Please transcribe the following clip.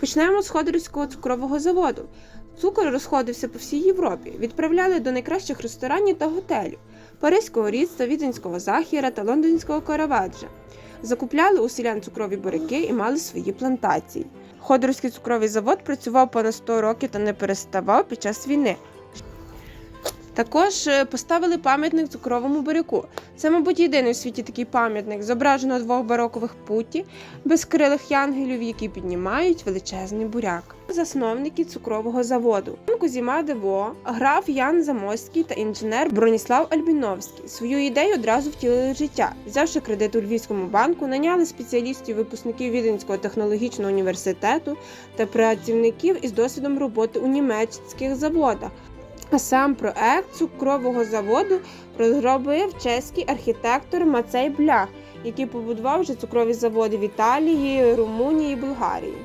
Почнемо з Ходорівського цукрового заводу. Цукор розходився по всій Європі, відправляли до найкращих ресторанів та готелів Паризького Ріста, Віденського Захіра та Лондонського Караваджа. Закупляли у селян цукрові буряки і мали свої плантації. Ходорівський цукровий завод працював понад 100 років та не переставав під час війни. Також е, поставили пам'ятник цукровому буряку. Це, мабуть, єдиний у світі такий пам'ятник. Зображено двох барокових путі безкрилих янгелів, які піднімають величезний буряк. Засновники цукрового заводу Кузіма Дево, граф Ян Замоський та інженер Броніслав Альбіновський. Свою ідею одразу втілили в життя. Взявши кредит у Львівському банку, наняли спеціалістів, випускників Віденського технологічного університету та працівників із досвідом роботи у німецьких заводах. А сам проект цукрового заводу розробив чеський архітектор Мацей Блях, який побудував вже цукрові заводи в Італії, Румунії і Болгарії.